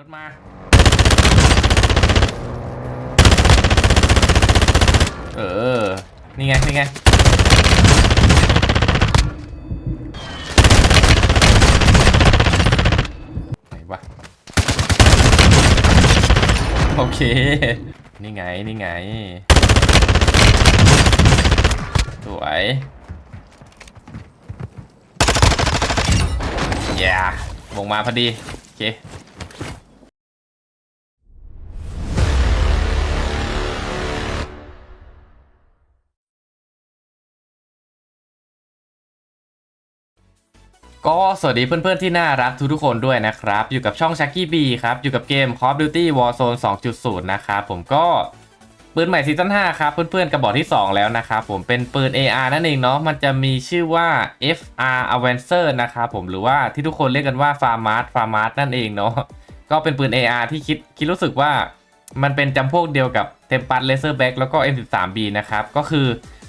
รถมา เออ นี่ไง นี่ไง ไหนวะ โอเค นี่ไง นี่ไง สวยอย่าวงมาพอดี โอเค ก็สวัสดีเพื่อนๆที่น่ารักทุกๆคนด้วยนะครับ อยู่กับช่อง Chucky B ครับ อยู่กับเกม Call of Duty Warzone 2.0 นะครับผมก็ปืนใหม่ซีซั่น5ครับ เพื่อนๆกระบอกที่ 2 แล้วนะครับผมเป็นปืน AR นั่นเองเนาะมันจะมีชื่อว่า FR Avancer นะครับผมหรือว่าที่ทุกคนเรียกกันว่า Farmart Farmart นั่นเองเนาะก็เป็นปืน AR ที่คิดคิดรู้สึกว่ามันเป็นจำพวกเดียวกับ Tempest Laserback แล้วก็ M13B นะครับก็คือ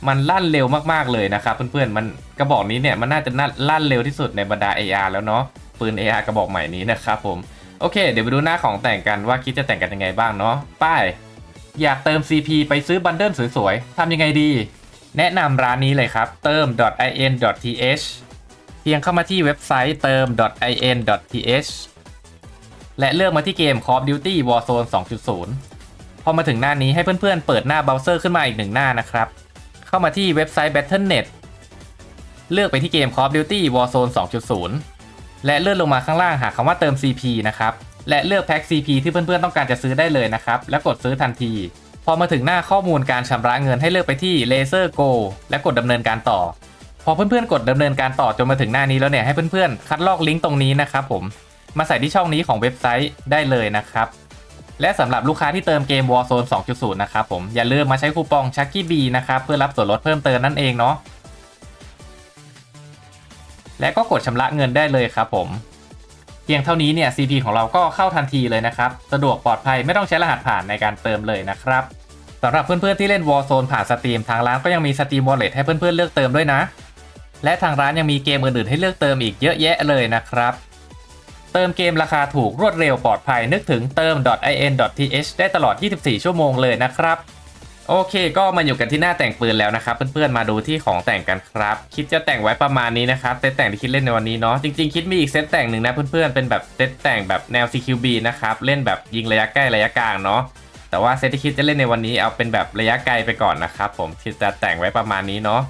มันลั่นเร็วมากๆเลยนะครับเพื่อนๆมันกระบอกนี้เนี่ยมันน่าจะลั่นเร็วที่สุดในบรรดา AR แล้วเนาะปืน AR กระบอกใหม่นี้นะครับผมโอเค เดี๋ยวไปดูหน้าของแต่งกันว่าคิดจะแต่งกันยังไงบ้างเนาะป้ายอยากเติม CP ไปซื้อบันเดิลสวยๆทำยังไงดี แนะนำร้านนี้เลยครับ เติม .in.th เพียงเข้ามาที่เว็บไซต์เติม .in.th และเลือกมาที่เกม Call of Duty Warzone 2.0 พอมาถึงหน้านี้ให้เพื่อนๆเปิดหน้าเบราว์เซอร์ขึ้นมาอีกหนึ่งหน้านะครับ เข้ามาที่เว็บไซต์ Battle.net เลือกไปที่เกม Call of Duty Warzone 2.0 และเลื่อนลงมาข้างล่างหาคำว่าเติม CP นะครับ และเลือกแพ็ค CP ที่เพื่อนๆต้องการจะซื้อได้เลยนะครับ และกดซื้อทันที พอมาถึงหน้าข้อมูลการชำระเงินให้เลือกไปที่ Laser Go และกดดำเนินการต่อ พอเพื่อนๆกดดำเนินการต่อจนมาถึงหน้านี้แล้วเนี่ยให้เพื่อนๆคัดลอกลิงก์ตรงนี้นะครับผม มาใส่ที่ช่องนี้ของเว็บไซต์ได้เลยนะครับ และสำหรับลูกค้าที่เติมเกม Warzone 2.0 นะครับผม อย่าลืมมาใช้คูปอง Chucky B นะครับเพื่อรับส่วนลดเพิ่มเติมนั่นเองเนาะและก็กดชำระเงินได้เลยครับผมเพียงเท่านี้เนี่ย CP ของเราก็เข้าทันทีเลยนะครับ สะดวกปลอดภัยไม่ต้องใช้รหัสผ่านในการเติมเลยนะครับสำหรับเพื่อนๆที่เล่น Warzone ผ่านสตรีมทางร้านก็ยังมี Steam Wallet ให้เพื่อนๆเลือกเติมด้วยนะ และทางร้านยังมีเกมอื่นๆให้เลือกเติมอีกเยอะแยะเลยนะครับ เติมเกมราคาถูกรวดเร็วปลอดภัยนึกถึงเติม .in.th ได้ตลอด 24 ชั่วโมงเลยนะครับ โอเค ก็มาอยู่กันที่หน้าแต่งปืนแล้วนะครับ เพื่อนๆมาดูที่ของแต่งกันครับ คิดจะแต่งไว้ประมาณนี้นะครับเซตแต่งที่คิดเล่นในวันนี้เนาะจริงๆคิดมีอีกเซตแต่งหนึ่งนะเพื่อนๆเป็นแบบเซตแต่งแบบแนว CQB นะครับเล่นแบบยิงระยะใกล้ระยะกลางเนาะแต่ว่าเซตที่คิดจะเล่นในวันนี้เอาเป็นแบบระยะไกลไปก่อนนะครับผมคิดจะแต่งไว้ประมาณนี้เนาะ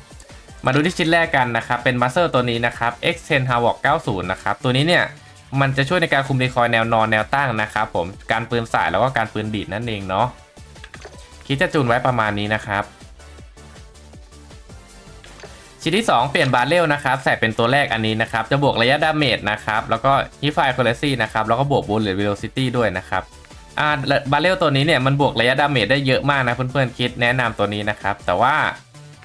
มาดูที่ชิ้นแรกกันนะครับเป็นมาสเตอร์ตัวนี้นะครับ X10 Havoc 90 นะครับตัวนี้เนี่ย มันจะช่วยในการคุมรีคอยแนวนอนแนวตั้งนะครับผมการปืนสายแล้วก็การปืนดีดนั่นเองเนาะคิดจะจูนไว้ประมาณนี้นะครับ ชิ้นที่ 2 เปลี่ยนบาร์เรลนะครับใส่เป็นตัวแรกอันนี้นะครับ จะบวกระยะดาเมจนะครับแล้วก็ฮิฟไฟคอเรซี่นะครับแล้วก็บวกบูลเลตเวโลซิตี้ด้วยนะครับอ่าบาร์เรลตัวนี้เนี่ยมันบวกระยะดาเมจได้เยอะมากนะเพื่อนๆคิดแนะนำตัวนี้นะครับ แต่ว่า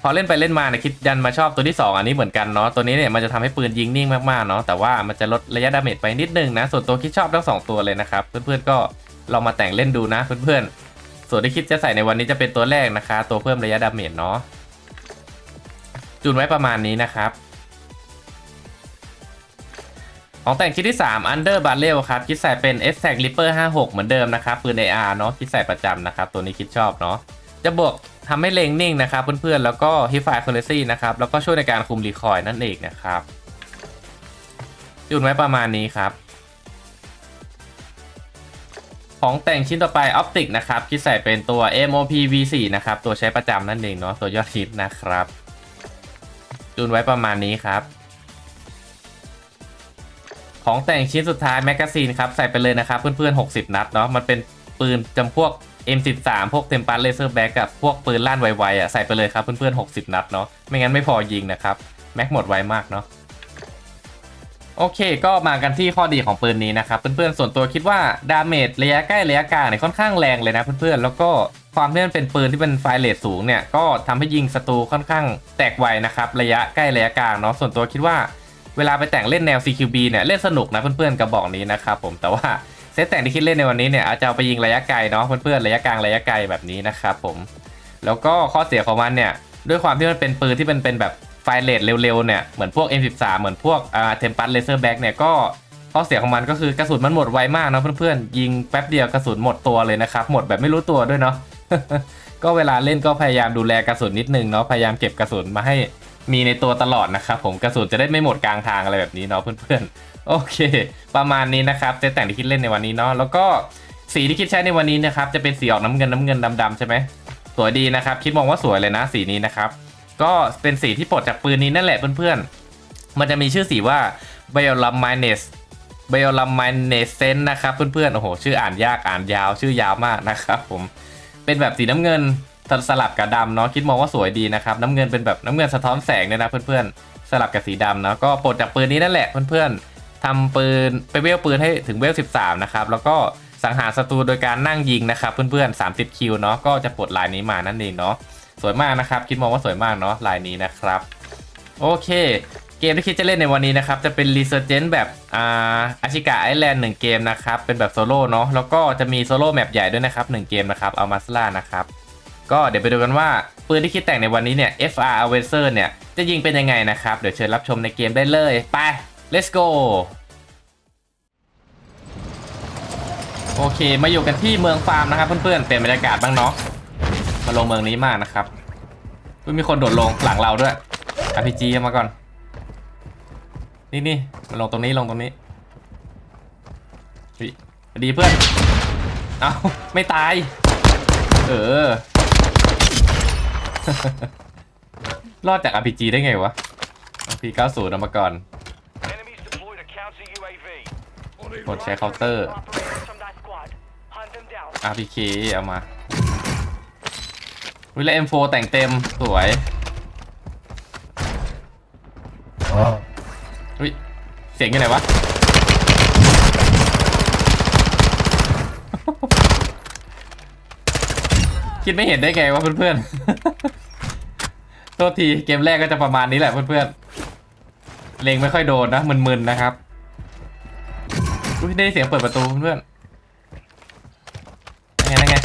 พอเล่นไปเล่นมาเนี่ยคิดดันมาชอบตัวที่ 2 อันนี้เหมือนกันเนาะตัวนี้เนี่ยมันจะทำให้ปืนยิงนิ่งมากๆเนาะแต่ว่ามันจะลดระยะดาเมจไปนิดนึงนะส่วนตัวคิดชอบทั้งสองตัวเลยนะครับเพื่อนๆก็ลองมาแต่งเล่นดูนะเพื่อนๆส่วนที่คิดจะใส่ในวันนี้จะเป็นตัวแรกนะคะ ตัวเพิ่มระยะดาเมจเนาะจูนไว้ประมาณนี้นะครับของแต่งชิ้นที่ 3 Under Barrel ครับ คิดใส่เป็น s t a g Ripper 56 เหมือนเดิมนะครับปืน AR เนาะคิดใส่ประจำนะครับ ตัวนี้คิดชอบเนาะจะบวก ทำให้เลงนิ่งนะครับเพื่อนๆ แล้วก็ Hip Fire Accuracy นะครับ แล้วก็ช่วยในการคุมรีคอยนั่นเองนะครับจุดไว้ประมาณนี้ครับ ของแต่งชิ้นต่อไป Optic นะครับคิดใส่เป็นตัว MOP V4 นะครับ ตัวใช้ประจำนั่นเองเนาะตัวยอดฮิตนะครับจูนไว้ประมาณนี้ครับ ของแต่งชิ้นสุดท้ายแมกกาซีนครับ ใส่ไปเลยนะครับ เพื่อนๆ 60 นัดเนาะมันเป็นปืนจำพวก M13 พวกเทมปัสเลเซอร์แบ็กกับพวกปืนลั่นไวๆอะใส่ไปเลยครับเพื่อนๆ 60 นัดเนาะไม่งั้นไม่พอยิงนะครับแม็กหมดไวมากเนาะโอเค ก็มากันที่ข้อดีของปืนนี้นะครับ เพื่อนๆ ส่วนตัวคิดว่าดาเมจระยะใกล้ระยะกลางเนี่ยค่อนข้างแรงเลยนะเพื่อนๆ แล้วก็ความที่มันเป็นปืนที่เป็นไฟเลทสูงเนี่ย ก็ทำให้ยิงศัตรูค่อนข้างแตกไวนะครับ ระยะใกล้ระยะกลางเนาะส่วนตัวคิดว่าเวลาไปแต่งเล่นแนว CQB เนี่ยเล่นสนุกนะเพื่อนๆกระบอกนี้นะครับผมแต่ว่า เซตแต่งที่คิดเล่นในวันนี้เนี่ยอาจจะเอาไปยิงระยะไกลเนาะเพื่อนๆระยะกลางระยะไกลแบบนี้นะครับผม แล้วก็ข้อเสียของมันเนี่ยด้วยความที่มันเป็นปืนที่มันเป็นแบบไฟเลทเร็วๆเนี่ยเหมือนพวก M13 เหมือนพวกอ่าเทมปัสเลเซอร์แบ็กเนี่ยก็ข้อเสียของมันก็คือกระสุนมันหมดไวมากเนาะเพื่อนๆยิงแป๊บเดียวกระสุนหมดตัวเลยนะครับหมดแบบไม่รู้ตัวด้วยเนาะก็เวลาเล่นก็พยายามดูแลกระสุนนิดนึงเนาะพยายามเก็บกระสุนมาให้มีในตัวตลอดนะครับผมกระสุนจะได้ไม่หมดกลางทางอะไรแบบนี้เนาะเพื่อนๆ โอเค ประมาณนี้นะครับเซตแต่งที่คิดเล่นในวันนี้เนาะแล้วก็สีที่คิดใช้ในวันนี้นะครับจะเป็นสีออกน้ำเงินน้ำเงินดำๆใช่ไหมสวยดีนะครับ คิดมองว่าสวยเลยนะสีนี้นะครับ ก็เป็นสีที่ปลดจากปืนนี้นั่นแหละเพื่อนๆ มันจะมีชื่อสีว่า b i o l u m i n e s b i o l u m i n e s c e n t นะครับเพื่อนๆโอ้โหชื่ออ่านยากอ่านยาวชื่อยาวมากนะครับผมเป็นแบบสีน้ำเงินสลับกับดำเนาะคิดมองว่าสวยดีนะครับน้ำเงินเป็นแบบน้ำเงินสะท้อนแสงเนี่ยนะเพื่อนๆสลับกับสีดำเนาะก็ปลดจากปืนนี้นั่นแหละเพื่อนๆ ทำปืนไปเวลปืนให้ถึงเวล 13 นะครับ แล้วก็สังหารศัตรูโดยการนั่งยิงนะครับ เพื่อนๆ 30 คิวเนาะก็จะปลดลายนี้มานั่นเองเนาะสวยมากนะครับ คิดมองว่าสวยมากเนาะลายนี้นะครับ โอเค เกมที่คิดจะเล่นในวันนี้นะครับ จะเป็น Resurgent แบบอ่าอาชิกะไอแลนด์หนึ่งเกมนะครับ เป็นแบบโซโล่เนาะแล้วก็จะมีโซโล่แมปใหญ่ด้วยนะครับหนึ่งเกมนะครับเอามาสลานะครับก็เดี๋ยวไปดูกันว่าปืนที่คิดแต่งในวันนี้เนี่ย FR a v e n c e r เนี่ยจะยิงเป็นยังไงนะครับ เดี๋ยวเชิญรับชมในเกมได้เลย ไป let's go โอเค มาอยู่กันที่เมืองฟาร์มนะครับ เพื่อนๆ เป็นบรรยากาศบ้างเนาะ มาลงเมืองนี้มากนะครับมีคนโดดลงหลังเราด้วย RPG เอามาก่อน นี่นี่มาลงตรงนี้ลงตรงนี้อุ๊ยสวัสดีเพื่อน เอาไม่ตาย เออ รอดจาก RPG ได้ไงวะ RPG 90เอามาก่อน กดใช้เคาน์เตอร์ Operators from that squad. Hunt them down. RPK เอามาวิล M4 แต่งเต็ม สวยอุ้ย เสียงอยู่ไหนวะ คิดไม่เห็นได้ไงวะเพื่อนๆ โทษที เกมแรกก็จะประมาณนี้แหละเพื่อนๆ เล็งไม่ค่อยโดนนะมึนๆนะครับ อุ้ยได้เสียงเปิดประตูเพื่อนๆนั่นไงนั่นไง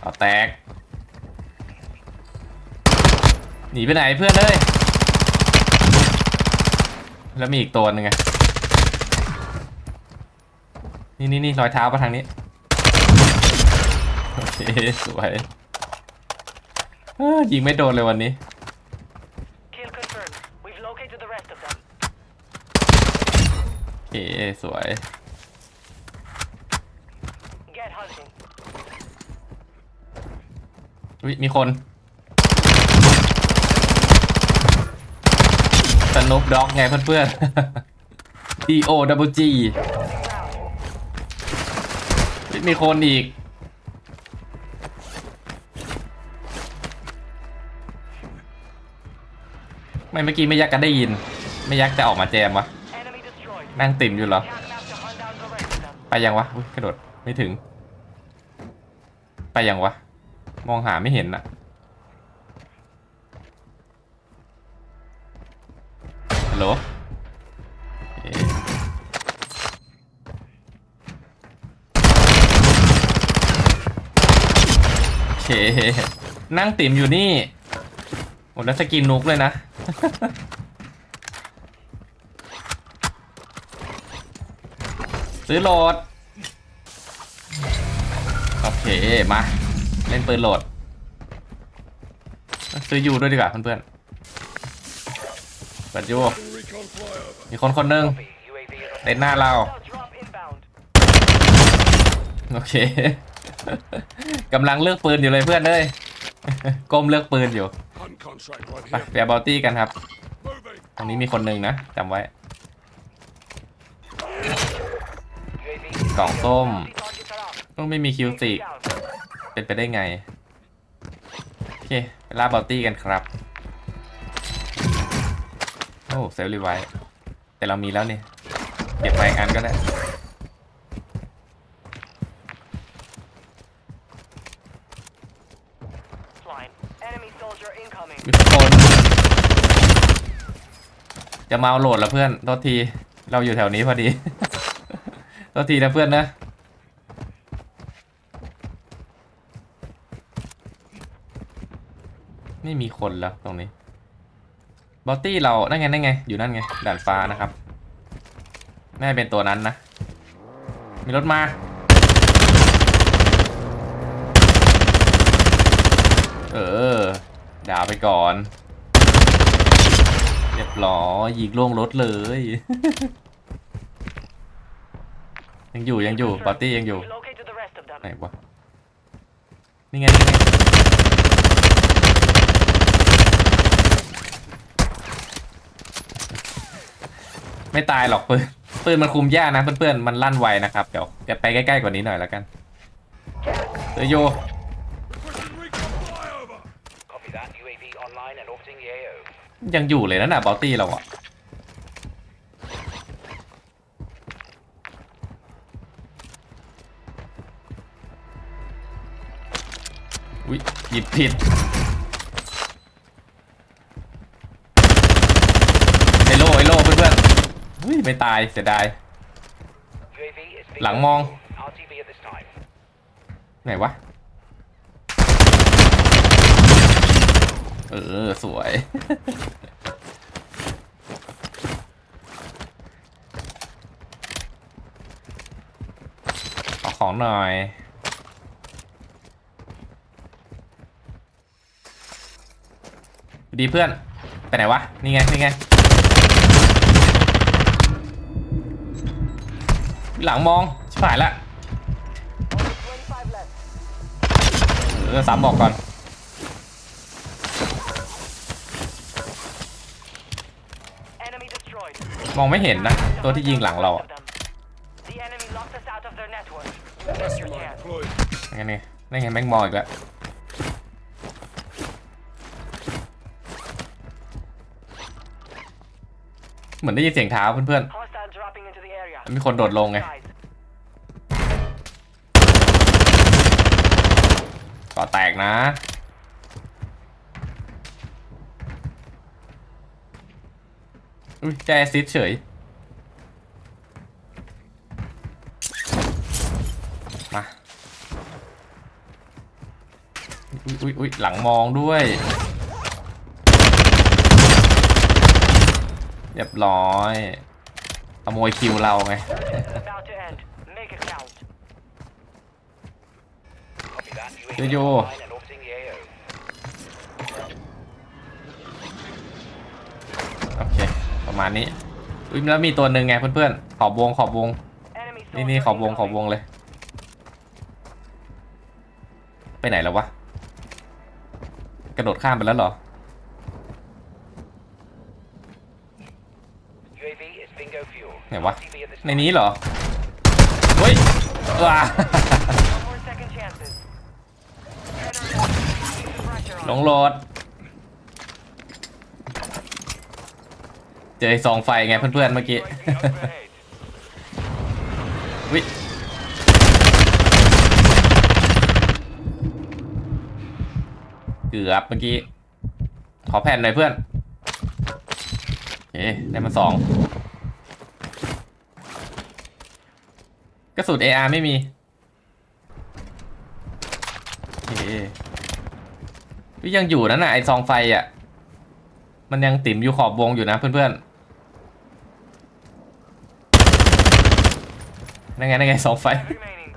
เอาแตก หนีไปไหนเพื่อนเอ้ย แล้วมีอีกตัวหนึ่งไง นี่นี่นี่รอยเท้ามาทางนี้ โอเคสวยยิงไม่โดนเลยวันนี้ โอเคสวย Get hunting. อุ๊ยมีคนสนุปด็อกไงเพื่อนๆ D O W G Round. อุ๊ยมีคนอีก ไม่เมื่อกี้ไม่ยักกันได้ยิน ไม่ยักจะออกมาแจมวะ Enemy destroyed. นั่งติ่มอยู่เหรอ ไปยังวะกระโดดไม่ถึง ไปยังวะ มองหาไม่เห็นอะฮัลโหลเอ๊ะโอเคนั่งติ่มอยู่นี่โอ้แล้วสกินนุกเลยนะ ซื้อโหลด โอเค มา เล่นปืนโหลด ซื้อยูด้วยดีกว่าเพื่อนๆเปิดยูมีคนคนหนึ่งเล่นหน้าเรา โอเคกำลังเลือกปืนอยู่เลยเพื่อนเอ้ยก้มเลือกปืนอยู่ไปเปียบอลตี้กันครับตรงนี้มีคนหนึ่งนะจำไว้ กล่องส้ม ต้องไม่มีคิวสิเป็นไปได้ไง โอเคไปล่าบอลตี้กันครับ โอ้เซลล์รีไวท์แต่เรามีแล้วนี่เก็บไปอันก็ได้มีคนจะมาเอาโหลดแล้วเพื่อนโทษที เราอยู่แถวนี้พอดี โทษทีนะเพื่อนนะ ไม่มีคนแล้วตรงนี้ บอตตี้เรา นั่นไง นั่นไง อยู่นั่นไงด่านฟ้านะครับ น่าเป็นตัวนั้นนะ มีรถมาเออดาไปก่อน เรียบร้อยยิงล่วงรถเลย ยังอยู่ยังอยู่ปาร์ตี้ยังอยู่ We've located the rest of them. ไหนวะนี่ไงนี่ไงไม่ตายหรอกปืนปืนมันคุมยากนะเพื่อนๆมันลั่นไวนะครับเดี๋ยวจะไปใกล้ๆกว่านี้หน่อยแล้วกันเดี๋ยวโย Pushing recon flyover. Copy that. UAV online and orbiting the AO. ยังอยู่เลยนะน่ะบอลตี้เราอะ อุ้ยหยิบผิดไอโลไอโลเพื่อนๆอุ้ยไม่ตายเสียดาย หลังมอง ไหนวะ เออ สวย ขอของหน่อย ดีเพื่อน ไปไหนวะ นี่ไง นี่ไง หลังมอง ชิบหายละ Only 25 left. เออสามบอกก่อน Enemy destroyed. มองไม่เห็นนะ ตัวที่ยิงหลังเราอะ The enemy locked us out of their network. You missed your Mine chance. deployed. ยังไงนี่นั่นไงแม่งมองอีกแล้ว เหมือนได้ยินเสียงเท้าเพื่อน Hostile dropping into the area. ๆมีคนโดดลงไง Guys, ก่อแตกนะอุ้ยใจแอสซิดเฉย มา อุ้ยอุ้ยอุ้ยหลังมองด้วย รียบร้อยขโมยคิวเราไง this is about to end. Make it count. Copy that. UAV Yo, yo. online and orbiting the AO. โอเค ประมาณนี้ อุ้ยแล้วมีตัวหนึ่งไงเพื่อนๆ ขอบวงขอบวง Enemy นี่นี่ soldier ขอบวงขอบว incoming. งเลย ไปไหนแล้ววะ กระโดดข้ามไปแล้วเหรอ ไหนวะ ในนี้เหรอ เฮ้ยว้าลงโหลดเจอไอ้สองไฟไงเพื่อนๆเมื่อกี้ วิเกือบเมื่อกี้ ขอแผ่นหน่อยเพื่อนโอเคได้มาสอง ระสุน AR ไม่มีโอเควิยังอยู่นั่นน่ะไอซองไฟอะ มันยังติ่มอยู่ขอบวงอยู่นะเพื่อนๆนั่นไงนั่นไงสองไฟ Remaining.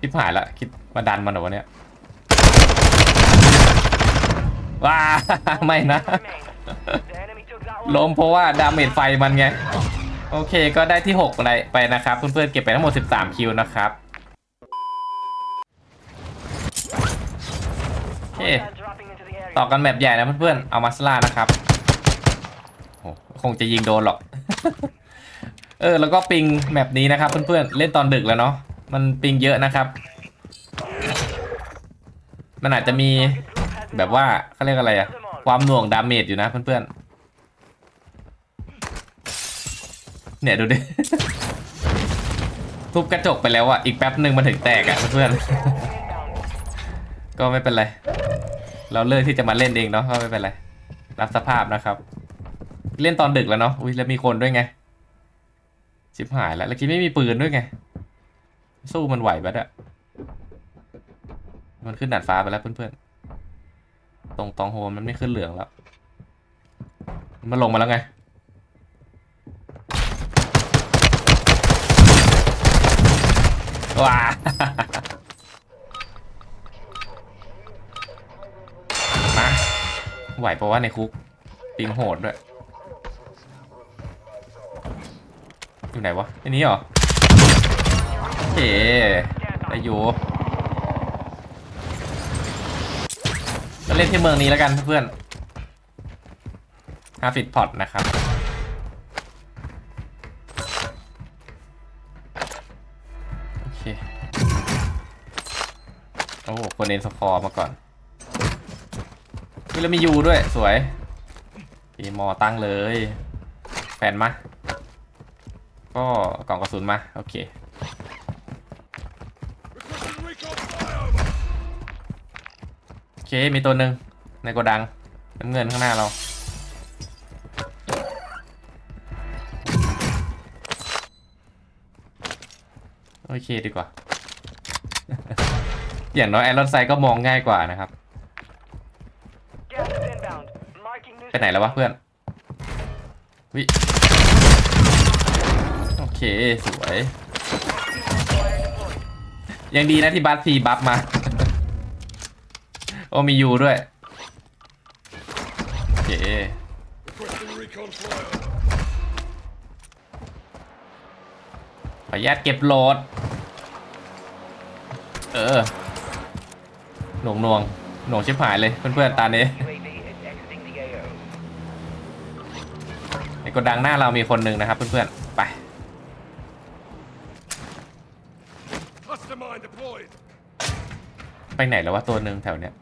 คิดหายละคิดมาดันมันเหรอวะเนี่ยว้าไม่นะ Remain. The enemy took that one. ล้มเพราะว่าดาเมจไฟมันไง โอเคก็ได้ที่6ไปไปนะครับ เพื่อนๆเก็บไปทั้งหมด 13 คิวนะครับโอเคต่อกันแมปใหญ่นะเพื่อนๆเอามาสลานะครับโอ้คงจะยิงโดนหรอก เออ แล้วก็ปิงแมปนี้นะครับเพื่อนๆเล่นตอนดึกแล้วเนาะมันปิงเยอะนะครับ มันอาจจะมีแบบว่าเขาเรียกอะไรอะความหน่วงดาเมจอยู่นะเพื่อนๆ เนี่ยดูดิ ทุบกระจกไปแล้วอะอีกแป๊บหนึ่งมันถึงแตกอะเพื่อน ก็ไม่เป็นไร เราเลือกที่จะมาเล่นเองเนาะก็ไม่เป็นไร รับสภาพนะครับ เล่นตอนดึกแล้วเนาะ อุ้ยแล้วมีคนด้วยไง ชิบหายแล้วแล้วคิดไม่มีปืนด้วยไง สู้มันไหวปะเนี่ยมันขึ้นดาดฟ้าไปแล้วเพื่อนๆ ตรงตองโฮมมันไม่ขึ้นเหลืองแล้ว มันลงมาแล้วไง ว้ามาไหวปะว่าในคุกปิงโหดด้วย อยู่ไหนวะไอ้นี้เหรอโอเคได้อยู่ก็เล่นที่เมืองนี้แล้วกันเพื่อนฮาฟิตพอตนะครับ เคโอ้คนเอ็นสคอร์มาก่อนมีแล้วมียูด้วยสวยปีมอตั้งเลยแฟนมาก็กล่องกระสุนมา โอเคโอเค มีตัวหนึ่งในโกดังน้ำเงินข้างหน้าเรา โอเคดีกว่า อย่างน้อยไอรอนไซก็มองง่ายกว่านะครับ ไปไหนแล้ววะเพื่อน วิโอเค สวย ยังดีนะที่บัสทีบัฟมา โอ้มียูด้วย โอเคขออนุญาตเก็บโหลด เออหน่วงหน่วงหน่วงชิบหายเลยเพื่อนๆตาเนี้ UAV is exiting the AO. ในกดดังหน้าเรามีคนหนึ่งนะครับเพื่อนๆไปไปไหนแล้ววะตัวหนึ่งแถวเนี้ย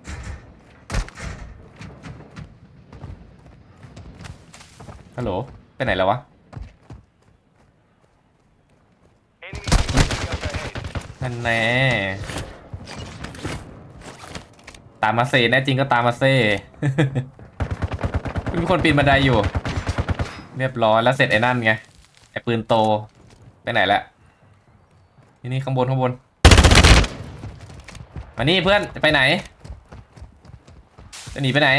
ฮัลโหลไปไหนแล้ววะ นั่นแน่ตามมาเซ่แน่จริงก็ตามมาเซ่มีคนปีนบันไดอยู่ เรียบร้อยแล้วเสร็จไอ้นั่นไงไอ้ปืนโตไปไหนละนี่นี่ข้างบนข้างบนมานี่เพื่อนจะไปไหนจะหนีไปไหน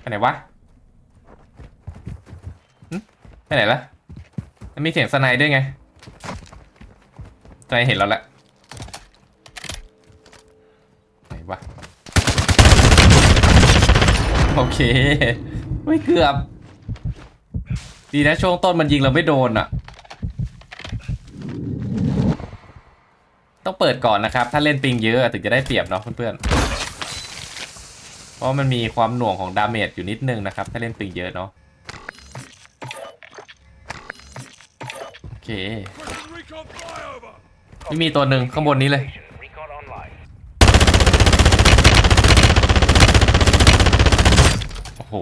ไปไหนวะไปไหนละมันมีเสียงสไนด์ด้วยไง ใจเห็นแล้วแหละไหนวะโอเคไม่เกือบ ดีนะช่วงต้นมันยิงเราไม่โดนอะต้องเปิดก่อนนะครับ ถ้าเล่นปิงเยอะถึงจะได้เปรียบเนาะเพื่อนๆ เพราะมันมีความหน่วงของดาเมจอยู่นิดนึงนะครับ ถ้าเล่นปิงเยอะเนาะโอเค ไม่มีตัวหนึ่งข้างบนนี้เลย โอ้โห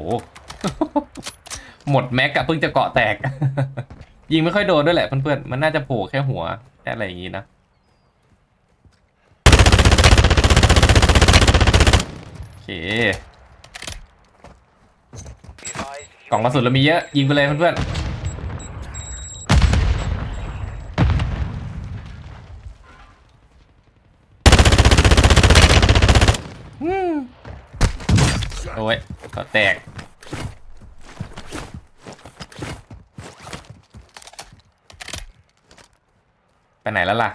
หมดแม็กอะเพิ่งจะเกาะแตก ยิงไม่ค่อยโดนด้วยแหละเพื่อนๆ มันน่าจะโผล่แค่หัวแค่อะไรอย่างงี้นะ โอเค กล่องกระสุนเรามีเยอะ ยิงไปเลยเพื่อนๆ โอ้ยเกาแตก ไปไหนแล้วล่ะ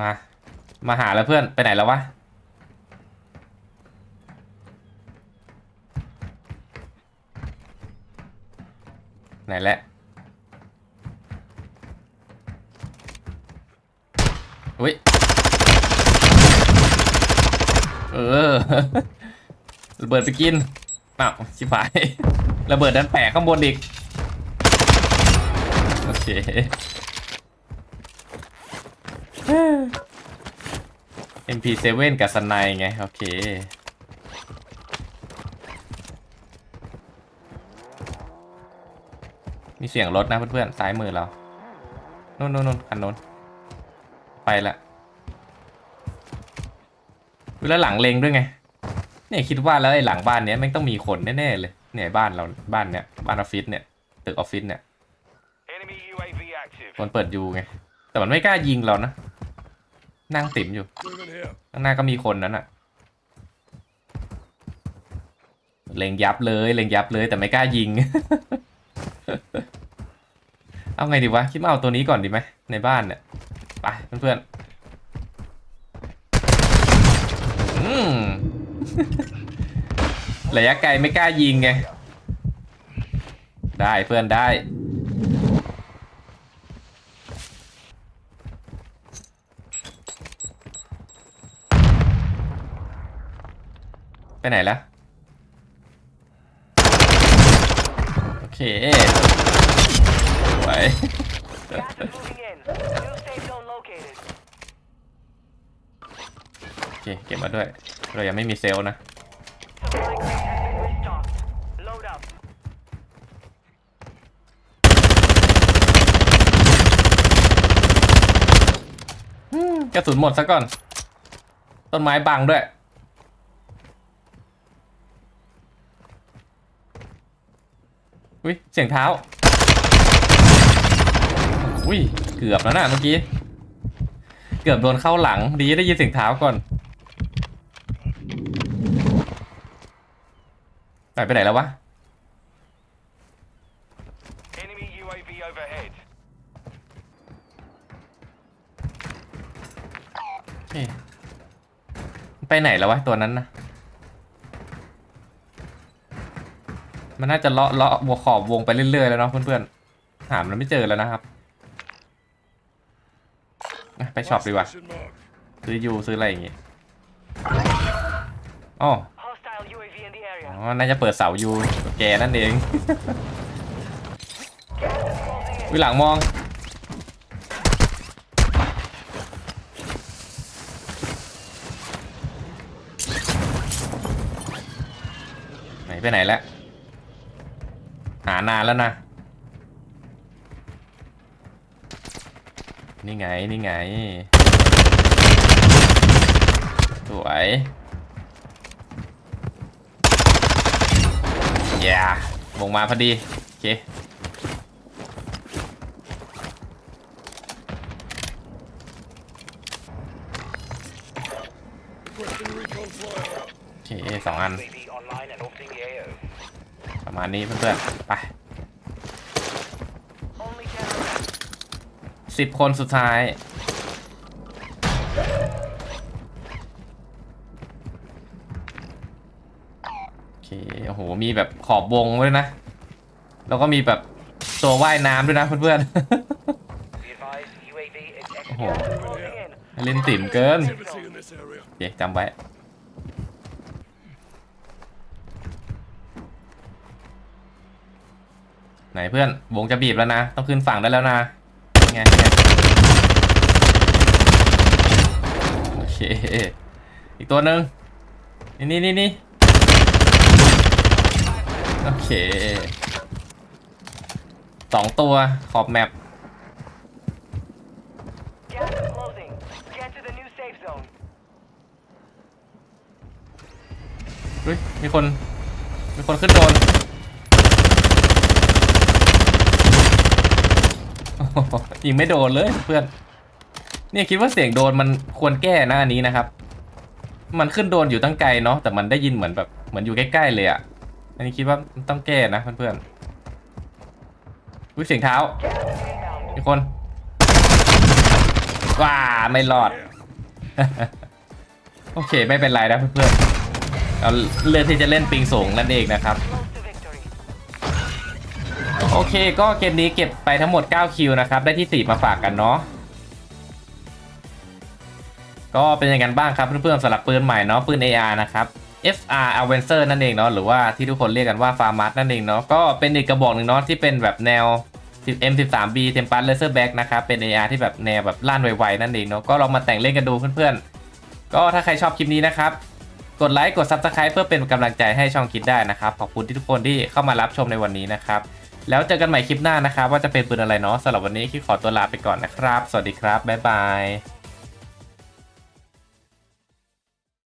มา มาหาแล้วเพื่อน ไปไหนแล้ววะ ไหนแหละ อุ้ย เออ ระเบิดไปกินอ้าวชิบหาย ระเบิดดันแปะข้างบนอีก โอเค MP7 กับสไนไง โอเค เสียงรถนะเพื่อนๆซ้ายมือเรานู่นนู่นนู่นคันนู้นไปละเวลาหลังเลงด้วยไงเนี่ยคิดว่าแล้วไอ้หลังบ้านเนี้ยแม่งต้องมีคนแน่ๆเลยเนี่ยบ้านเราบ้านเนี้ยบ้านออฟฟิศเนี่ยตึกออฟฟิศเนี่ย Enemy UAV active. คนเปิดยูไงแต่มันไม่กล้ายิงเรานะนั่งติ่มอยู่ Moving here. ข้างหน้าก็มีคนนั้นอะเล็งยับเลยเล็งยับเลยแต่ไม่กล้ายิง เอาไงดีวะ คิดว่าเอาตัวนี้ก่อนดีไหมในบ้านเนี่ยไปเพื่อนๆอืมระยะไกลไม่กล้ายิงไง ได้เพื่อนได้ ไปไหนแล้วโอเค Gas is moving in. New safe zone located. โอเคเก็บมาด้วย เรายังไม่มีเซลล์นะ Supply crate has been restocked. Load up. กระสุนหมดซะก่อน ต้นไม้บังด้วย อุ้ยเสียงเท้า อุ้ยเกือบแล้วนะเมื่อกี้ เกือบโดนเข้าหลัง ดีได้ยินเสียงเท้าก่อนหายไปไหนแล้ววะ Enemy UAV overhead. เอ๊ะไปไหนแล้ววะตัวนั้นนะมันน่าจะเลาะเลาะวขอบวงไปเรื่อยๆแล้วเนาะเพื่อนๆหามันไม่เจอแล้วนะครับ อะไปช็อปดีกว่า Station marked. ซื้อยูซื้ออะไรอย่างงี้อ๋อ Hostile UAV in the อ๋ area. อน่าจะเปิดเสายูกับแกนั่นเอง Gas is closing in. วิหลังมอง ไหนไปไหนแล้ว หานานแล้วนะ นี่ไง นี่ไง สวยอย่าลงมาพอดี โอเค โอเคสองอัน ประมาณนี้เพื่อนๆ ไป สิบคนสุดท้าย โอเค โอ้โห มีแบบขอบวงด้วยนะ แล้วก็มีแบบตัวว่ายน้ำด้วยนะเพื่อน Be advised, UAV is Oh. executing. Gas is closing in. ๆเล่นติ่มเกินโอเคจำไว้ไหนเพื่อนวงจะบีบแล้วนะ ต้องขึ้นฝั่งได้แล้วนะ ไงไงโอเค อีกตัวหนึ่งนี่นี่นี่นี่โอเคสองตัวขอบแมปเฮ้ยมีคน มีคนขึ้นโดน โอ้โห ยิงไม่โดนเลยเพื่อน เนี่ยคิดว่าเสียงโดนมันควรแก้นะอันนี้นะครับ มันขึ้นโดนอยู่ตั้งไกลเนาะแต่มันได้ยินเหมือนแบบเหมือนอยู่ใกล้ๆเลยอะ่ะ อันนี้คิดว่าต้องแก้นะเพื่อนๆอุ้ยเสียงเท้า Gas is inbound. มีคนว้าไม่รอด โอเคไม่เป็นไรนะเพื่อนๆเราเลือกที่จะเล่นปิงสูงนั่นเองนะครับ โอเค ก็เกมนี้เก็บไปทั้งหมด 9 คิวนะครับ ได้ที่ 4 มาฝากกันเนาะ ก็เป็นยังไงบ้างครับเพื่อนๆสำหรับปืนใหม่เนาะปืน AR นะครับ FR Avencer นั่นเองเนาะหรือว่าที่ทุกคนเรียกกันว่า Farmat นั่นเองเนาะก็เป็นอีกกระบอกหนึ่งเนาะที่เป็นแบบแนว M13B Tempest Laserback นะครับเป็น AR ที่แบบแนวแบบลั่นไวๆนั่นเองเนาะก็ลองมาแต่งเล่นกันดูเพื่อนๆ ก็ถ้าใครชอบคลิปนี้นะครับ กดไลค์กด Subscribe เพื่อเป็นกำลังใจให้ช่องคิดได้นะครับ ขอบคุณที่ทุกคนที่เข้ามารับชมในวันนี้นะครับ แล้วเจอกันใหม่คลิปหน้านะครับ ว่าจะเป็นปืนอะไรเนาะสำหรับวันนี้คิดขอตัวลาไปก่อนนะครับ สวัสดีครับบ๊ายบาย